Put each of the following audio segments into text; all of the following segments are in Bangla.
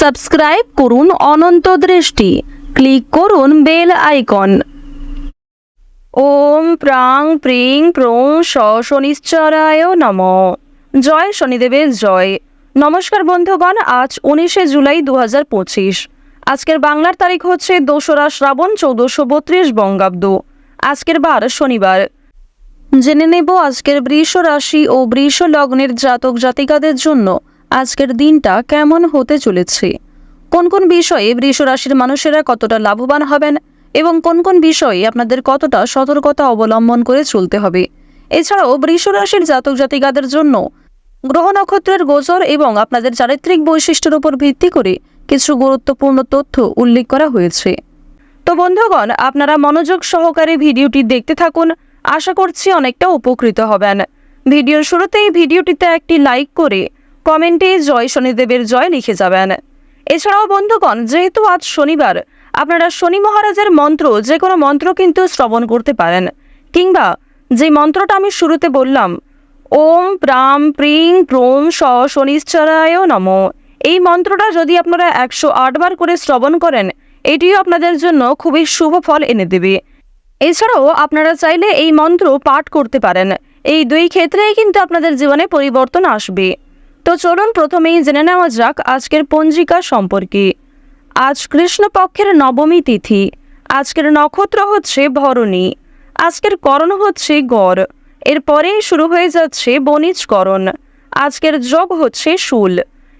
সাবস্ক্রাইব করুন অনন্ত দৃষ্টি। ক্লিক করুন বেল আইকন। ওম প্রাং প্রিং প্রং স শনিশ্চরায় নম। জয় শনিদেবের জয়। নমস্কার বন্ধুগণ, আজ উনিশে জুলাই দু হাজার পঁচিশ। আজকের বাংলার তারিখ হচ্ছে দোসরা শ্রাবণ চৌদ্দশো বত্রিশ বঙ্গাব্দ। আজকের বার শনিবার। জেনে নেব আজকের বৃষ রাশি ও বৃষ লগ্নের জাতক জাতিকাদের জন্য আজকের দিনটা কেমন হতে চলেছে? কোন কোন বিষয়ে বৃষ রাশির মানুষেরা কতটা লাভবান হবেন এবং কোন কোন বিষয়ে আপনাদের কতটা সতর্কতা অবলম্বন করে চলতে হবে? এছাড়াও বৃষ রাশির জাতক জাতিকাদের জন্য গ্রহ নক্ষত্রের গোচর এবং আপনাদের চারিত্রিক বৈশিষ্ট্যের উপর ভিত্তি করে কিছু গুরুত্বপূর্ণ তথ্য উল্লেখ করা হয়েছে। তো বন্ধুগণ, আপনারা মনোযোগ সহকারে ভিডিওটি দেখতে থাকুন। আশা করছি অনেকটা উপকৃত হবেন। ভিডিওর শুরুতেই ভিডিওটিতে একটি লাইক করে কমেন্টে জয় শনিদেবের জয় লিখে যাবেন। এছাড়াও বন্ধুগণ, যেহেতু আজ শনিবার, আপনারা শনি মহারাজের মন্ত্র যে কোনো মন্ত্র কিন্তু শ্রবণ করতে পারেন। কিংবা যে মন্ত্রটা আমি শুরুতে বললাম, ওম প্রাম প্রিং প্রোম স শনিশ্চরায় নম। এই মন্ত্রটা যদি আপনারা একশো আটবার করে শ্রবণ করেন, এটিও আপনাদের জন্য খুবই শুভ ফল এনে দেবে। এছাড়াও আপনারা চাইলে এই মন্ত্র পাঠ করতে পারেন। এই দুই ক্ষেত্রেই কিন্তু আপনাদের জীবনে পরিবর্তন আসবে। তো চলুন প্রথমেই জেনে নেওয়া যাক আজকের পঞ্জিকা সম্পর্কে। আজ কৃষ্ণপক্ষের নবমী তিথি, আজকের নক্ষত্র হচ্ছে ভরণী, আজকের করণ হচ্ছে গড়, এরপরেই শুরু হয়ে যাচ্ছে বণিজকরণ, আজকের যোগ হচ্ছে শুল,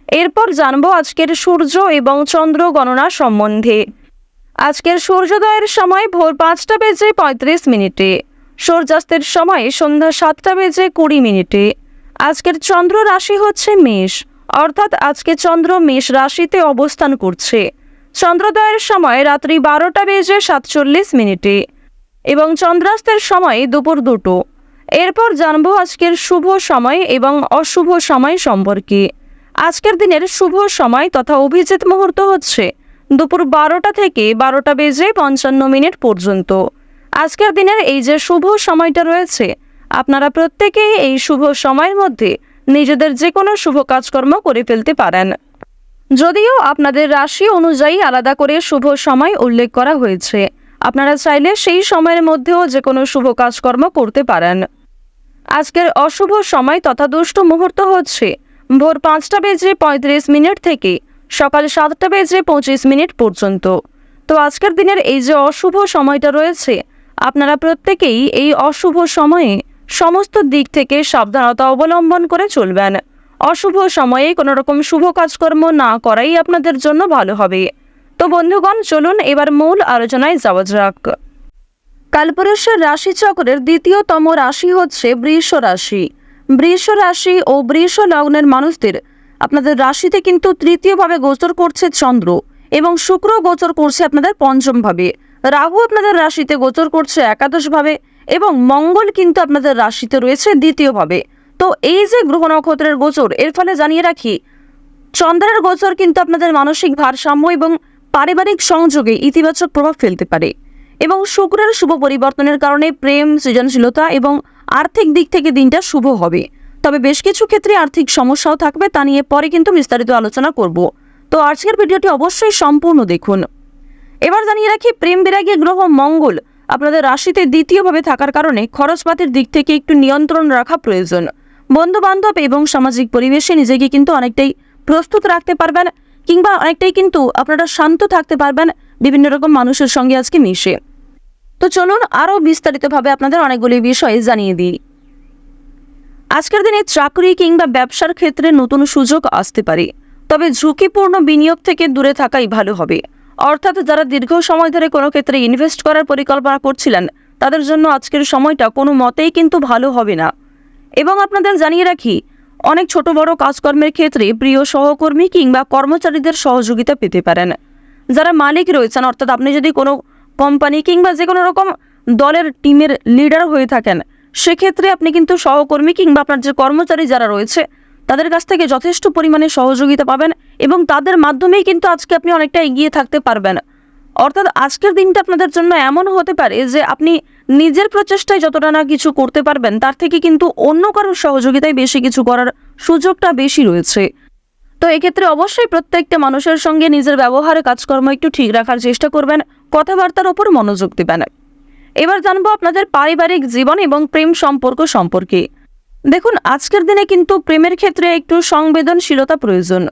এরপর জানব আজকের সূর্য এবং চন্দ্র গণনা সম্বন্ধে। আজকের সূর্যোদয়ের সময় ভোর পাঁচটা বেজে পঁয়ত্রিশ মিনিটে, সূর্যাস্তের সময় সন্ধ্যা সাতটা বেজে কুড়ি মিনিটে আজকের চন্দ্র রাশি হচ্ছে মেষ, অর্থাৎ আজকে চন্দ্র মেষ রাশিতে অবস্থান করছে। চন্দ্রোদয়ের সময় রাত্রি বারোটা বেজে সাতচল্লিশ মিনিটে এবং চন্দ্রাস্তের সময় দুপুর দুটো। এরপর জানব আজকের শুভ সময় এবং অশুভ সময় সম্পর্কে। আজকের দিনের শুভ সময় তথা অভিজিৎ মুহূর্ত হচ্ছে দুপুর বারোটা থেকে বারোটা বেজে পঞ্চান্ন মিনিট পর্যন্ত। আজকের দিনের এই যে শুভ সময়টা রয়েছে আপনারা প্রত্যেকেই এই শুভ সময়ের মধ্যে নিজেদের যে কোনো শুভ কাজকর্ম করে ফেলতে পারেন। যদিও আপনাদের রাশি অনুযায়ী আলাদা করে শুভ সময় উল্লেখ করা হয়েছে। আপনারা চাইলে সেই সময়ের মধ্যেও যে কোনো শুভ কাজকর্ম করতে পারেন। আজকের অশুভ সময় তথা দুষ্ট মুহূর্ত হচ্ছে ভোর পাঁচটা বেজে পঁয়ত্রিশ মিনিট থেকে সকাল সাতটা বেজে পঁচিশ মিনিট পর্যন্ত। তো আজকের দিনের এই যে অশুভ সময়টা রয়েছে, আপনারা প্রত্যেকেই এই অশুভ সময়ে সমস্ত দিক থেকে সাবধানতা অবলম্বন করে চলবেন। অশুভ সময়ে কোনো রকম শুভ কাজকর্ম না করাই আপনাদের জন্য ভালো হবে। তো বন্ধুগণ, চলুন এবার মূল আলোচনায় যাওয়া যাক। কালপুরুষের রাশিচক্রের দ্বিতীয়তম রাশি হচ্ছে বৃষ রাশি। বৃষ রাশি ও বৃষ লগ্নের মানুষদের আপনাদের রাশিতে কিন্তু তৃতীয়ভাবে গোচর করছে চন্দ্র এবং শুক্র গোচর করছে আপনাদের পঞ্চমভাবে। রাহু আপনাদের রাশিতে গোচর করছে একাদশভাবে এবং মঙ্গল কিন্তু আপনাদের রাশিতে রয়েছে দ্বিতীয়ভাবে। তো এই যে গ্রহ নক্ষত্রের গোচর, এর ফলে জানিয়ে রাখি, চন্দ্রের গোচর কিন্তু আপনাদের মানসিক ভারসাম্য এবং পারিবারিক সংযোগে ইতিবাচক প্রভাব ফেলতে পারে এবং শুক্রের শুভ পরিবর্তনের কারণে প্রেম, সৃজনশীলতা এবং আর্থিক দিক থেকে দিনটা শুভ হবে। তবে বেশ কিছু ক্ষেত্রে আর্থিক সমস্যাও থাকবে, তা নিয়ে পরে কিন্তু বিস্তারিত আলোচনা করব। তো আজকের ভিডিওটি অবশ্যই সম্পূর্ণ দেখুন। এবার জানিয়ে রাখি, প্রেম বিরাগী গ্রহ মঙ্গল। আপনাদের রাশিতে দ্বিতীয়ভাবে থাকার কারণে খরচপাতের দিক থেকে একটু নিয়ন্ত্রণ রাখা প্রয়োজন। বন্ধু বান্ধব এবং সামাজিক পরিবেশে নিজেকে কিন্তু অনেকটাই প্রস্তুত রাখতে পারবেন কিংবা অনেকটাই কিন্তু আপনারা শান্ত থাকতে পারবেন বিভিন্ন রকম মানুষের সঙ্গে আজকে মিশে। তো চলুন আরও বিস্তারিতভাবে আপনাদের অনেকগুলি বিষয় জানিয়ে দিই। আজকের দিনে চাকরি কিংবা ব্যবসার ক্ষেত্রে নতুন সুযোগ আসতে পারে, তবে ঝুঁকিপূর্ণ বিনিয়োগ থেকে দূরে থাকাই ভালো হবে। অর্থাৎ যারা দীর্ঘ সময় ধরে কোনো ক্ষেত্রে ইনভেস্ট করার পরিকল্পনা করছিলেন, তাদের জন্য আজকের সময়টা কোনো মতেই কিন্তু ভালো হবে না। এবং আপনাদের জানিয়ে রাখি, অনেক ছোট বড় কাজকর্মের ক্ষেত্রে প্রিয় সহকর্মী কিংবা কর্মচারীদের সহযোগিতা পেতে পারেন। যারা মালিক রয়েছেন, অর্থাৎ আপনি যদি কোনো কোম্পানি কিংবা যে কোনো রকম দলের টিমের লিডার হয়ে থাকেন, সেক্ষেত্রে আপনি কিন্তু সহকর্মী কিংবা আপনার যে কর্মচারী যারা রয়েছে, তাদের কাছ থেকে যথেষ্ট পরিমাণে সহযোগিতা পাবেন। এবং তাদের মাধ্যমেই কিন্তু আজকে আপনি অনেকটা এগিয়ে থাকতে পারবেন। অর্থাৎ আজকের দিনটা আপনাদের জন্য এমন হতে পারে যে আপনি নিজের প্রচেষ্টায় যতটা না কিছু করতে পারবেন, তার থেকে কিন্তু অন্য কারোর সহযোগিতায় বেশি কিছু করার সুযোগটা বেশি রয়েছে। তো এক্ষেত্রে অবশ্যই প্রত্যেকটা মানুষের সঙ্গে নিজের ব্যবহারে, কাজকর্ম একটু ঠিক রাখার চেষ্টা করবেন, কথাবার্তার ওপর মনোযোগ দেবেন। এবার জানব আপনাদের পারিবারিক জীবন এবং প্রেম সম্পর্ক সম্পর্কে। দেখুন, আজকের দিনে কিন্তু প্রেমের ক্ষেত্রে একটু সংবেদনশীলতা প্রয়োজন।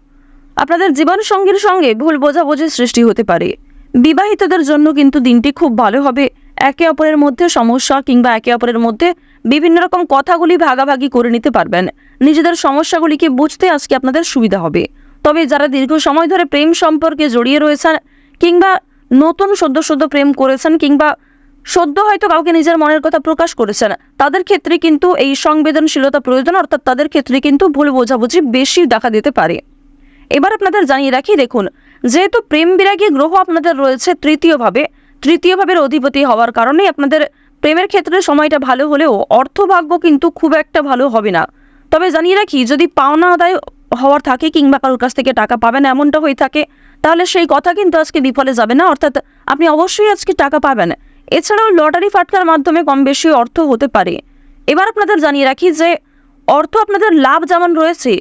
আপনাদের জীবন সঙ্গীর সঙ্গে ভুল বোঝাবুঝির সৃষ্টি হতে পারে। বিবাহিতদের জন্য কিন্তু দিনটি খুব ভালো হবে। একে অপরের মধ্যে সমস্যা কিংবা একে অপরের মধ্যে বিভিন্ন রকম কথাগুলি ভাগাভাগি করে নিতে পারবেন। নিজেদের সমস্যাগুলিকে বুঝতে আজকে আপনাদের সুবিধা হবে। তবে যারা দীর্ঘ সময় ধরে প্রেম সম্পর্কে জড়িয়ে রয়েছেন কিংবা নতুন সদ্য সদ্য প্রেম করেছেন কিংবা সদ্য হয়তো কাউকে নিজের মনের কথা প্রকাশ করেছেন, তাদের ক্ষেত্রে কিন্তু এই সংবেদনশীলতা প্রয়োজন, অর্থাৎ তাদের ক্ষেত্রে কিন্তু ভুল বোঝাবুঝি বেশি দেখা দিতে পারে। এবার আপনাদের জানিয়ে রাখি, দেখুন, যেহেতু প্রেম বিরাগী গ্রহ আপনাদের রয়েছে তৃতীয়ভাবে তৃতীয় ভাবের অধিপতি হওয়ার কারণে আপনাদের প্রেমের ক্ষেত্রে সময়টা ভালো হলেও অর্থভাগ্য কিন্তু খুব একটা ভালো হবে না। তবে জানিয়ে রাখি, যদি পাওনা আদায় হওয়ার থাকে কিংবা কারোর কাছ থেকে টাকা পাবেন, এমনটা হয়ে থাকে, তাহলে সেই কথা কিন্তু আজকে বিফলে যাবে না, অর্থাৎ আপনি অবশ্যই আজকে টাকা পাবেন। এছাড়াও লটারি ফাটকার মাধ্যমে কম বেশি অর্থ হতে পারে। এবার আপনাদের জানিয়ে রাখি যে, অর্থ আপনাদের লাভ যেমন রয়েছে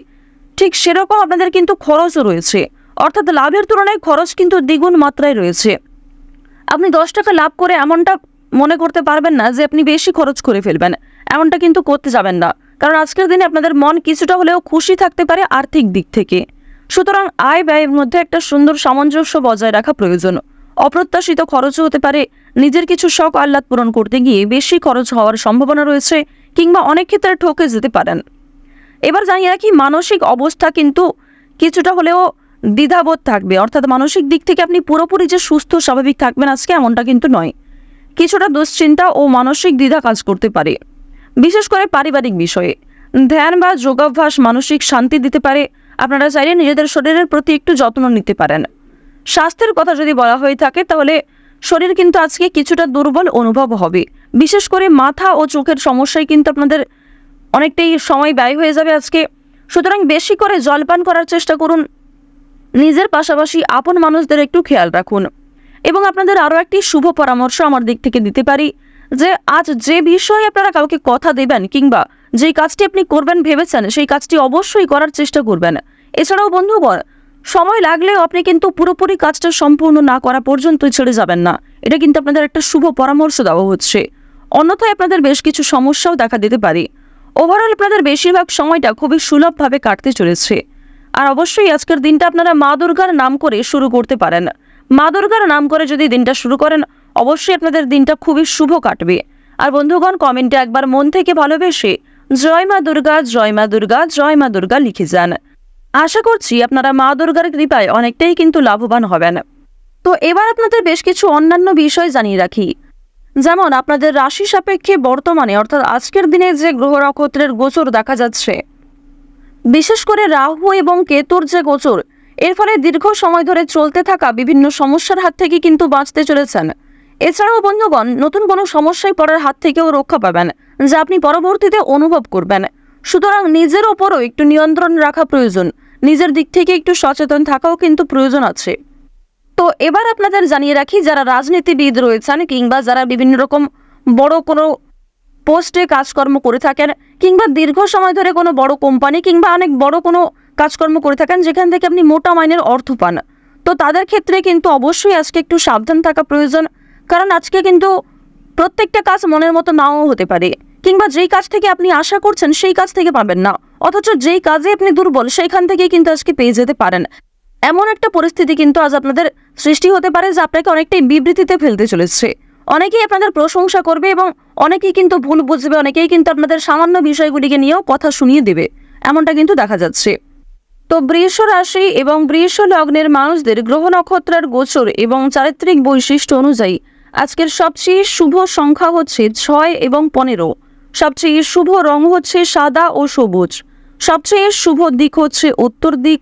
ঠিক সেরকম আপনাদের কিন্তু খরচও রয়েছে। অর্থাৎ লাভের তুলনায় খরচ কিন্তু দ্বিগুণ মাত্রায় রয়েছে। আপনি দশ টাকা লাভ করে এমনটা মনে করতে পারবেন না যে আপনি বেশি খরচ করে ফেলবেন। এমনটা কিন্তু করতে যাবেন না। কারণ আজকের দিনে আপনাদের মন কিছুটা হলেও খুশি থাকতে পারে আর্থিক দিক থেকে। সুতরাং আয় ব্যয়ের মধ্যে একটা সুন্দর সামঞ্জস্য বজায় রাখা প্রয়োজন। অপ্রত্যাশিত খরচও হতে পারে। নিজের কিছু শখ আহ্লাদ পূরণ করতে গিয়ে বেশি খরচ হওয়ার সম্ভাবনা রয়েছে কিংবা অনেক ক্ষেত্রে ঠকে যেতে পারেন। এবার জানিয়ে রাখি, মানসিক অবস্থা কিন্তু কিছুটা হলেও দ্বিধাবোধ থাকবে। অর্থাৎ মানসিক দিক থেকে আপনি পুরোপুরি যে সুস্থ, স্বাভাবিক থাকবেন, আজকে এমনটা কিন্তু নয়। কিছুটা দুশ্চিন্তা ও মানসিক দ্বিধা কাজ করতে পারে। বিশেষ করে পারিবারিক বিষয়ে। ধ্যান বা যোগাভ্যাস মানসিক শান্তি দিতে পারে। আপনারা চাইলে নিজেদের শরীরের প্রতি একটু যত্ন নিতে পারেন। স্বাস্থ্যের কথা যদি বলা হয়ে থাকে, তাহলে শরীর কিন্তু আজকে কিছুটা দুর্বল অনুভব হবে। বিশেষ করে মাথা ও চোখের সমস্যায় কিন্তু আপনাদের অনেকটাই সময় ব্যয় হয়ে যাবে আজকে। সুতরাং বেশি করে জলপান করার চেষ্টা করুন। নিজের পাশাপাশি আপন মানুষদের একটু খেয়াল রাখুন। এবং আপনাদের আরও একটি শুভ পরামর্শ আমার দিক থেকে দিতে পারি, যে আজ যে বিষয়ে আপনারা কাউকে কথা দেবেন কিংবা যেই কাজটি আপনি করবেন ভেবেছেন, সেই কাজটি অবশ্যই করার চেষ্টা করবেন। এছাড়াও বন্ধুগণ, সময় লাগলেও আপনি কিন্তু পুরোপুরি কাজটা সম্পূর্ণ না করা পর্যন্তই ছেড়ে যাবেন না। এটা কিন্তু আপনাদের একটা শুভ পরামর্শ দেওয়া হচ্ছে। অন্যথায় আপনাদের বেশ কিছু সমস্যাও দেখা দিতে পারে। ওভারঅল আপনাদের বেশিরভাগ সময়টা খুবই সুলভভাবে কাটতে চলেছে। আর অবশ্যই আজকের দিনটা আপনারা মা দুর্গার নাম করে শুরু করতে পারেন। মা দুর্গার নাম করে যদি দিনটা শুরু করেন, অবশ্যই আপনাদের দিনটা খুবই শুভ কাটবে। আর বন্ধুগণ, কমেন্টে একবার মন থেকে ভালোবেসে জয় মা দুর্গা, জয় মা দুর্গা, জয় মা দুর্গা লিখে যান। আশা করছি আপনারা মা দুর্গার কৃপায় অনেকটাই কিন্তু লাভবান হবেন। তো এবার আপনাদের বেশ কিছু অন্যান্য বিষয় জানিয়ে রাখি। যেমন আপনাদের রাশি সাপেক্ষে বর্তমানে, অর্থাৎ আজকের দিনে যে গ্রহ নক্ষত্রের গোচর দেখা যাচ্ছে। বিশেষ করে রাহু এবং কেতুর যে গোচর, এর ফলে দীর্ঘ সময় ধরে চলতে থাকা বিভিন্ন সমস্যার হাত থেকে কিন্তু বাঁচতে চলেছেন। এছাড়াও বন্ধুগণ, নতুন কোনো সমস্যায় পড়ার হাত থেকেও রক্ষা পাবেন, যা আপনি পরবর্তীতে অনুভব করবেন। সুতরাং নিজের ওপরও একটু নিয়ন্ত্রণ রাখা প্রয়োজন। নিজের দিক থেকে একটু সচেতন থাকাও কিন্তু প্রয়োজন আছে। তো এবার আপনাদের জানিয়ে রাখি, যারা রাজনীতিবিদ রয়েছেন কিংবা যারা বিভিন্ন রকম বড় কোনো পোস্টে কাজকর্ম করে থাকেন কিংবা দীর্ঘ সময় ধরে কোনো বড় কোম্পানি কিংবা অনেক বড় কোনো কাজকর্ম করে থাকেন, যেখান থেকে আপনি মোটা মাইনের অর্থ পান, তো তাদের ক্ষেত্রে কিন্তু অবশ্যই আজকে একটু সাবধান থাকা প্রয়োজন। কারণ আজকে কিন্তু প্রত্যেকটা কাজ মনের মতো নাও হতে পারে কিংবা যেই কাজ থেকে আপনি আশা করছেন সেই কাজ থেকে পাবেন না। অথচ যেই কাজে আপনি দুর্বল, সেইখান থেকেই কিন্তু আজকে পেয়ে যেতে পারেন। এমন একটা পরিস্থিতি কিন্তু আজ আপনাদের সৃষ্টি হতে পারে যে আপনাকে অনেকটাই বিবৃতিতে ফেলতে চলেছে। অনেকেই আপনাদের প্রশংসা করবে এবং অনেকেই কিন্তু ভুল বুঝবে, অনেকেই কিন্তু আপনাদের সামান্য বিষয়গুলিকে নিয়েও কথা শুনিয়ে দেবে। এমনটা কিন্তু দেখা যাচ্ছে। তো বৃষ রাশি এবং বৃষ লগ্নের মানুষদের গ্রহ নক্ষত্রের গোচর এবং চারিত্রিক বৈশিষ্ট্য অনুযায়ী আজকের সবচেয়ে শুভ সংখ্যা হচ্ছে ছয় এবং পনেরো। সবচেয়ে শুভ রং হচ্ছে সাদা ও সবুজ। সবচেয়ে শুভ দিক হচ্ছে উত্তর দিক।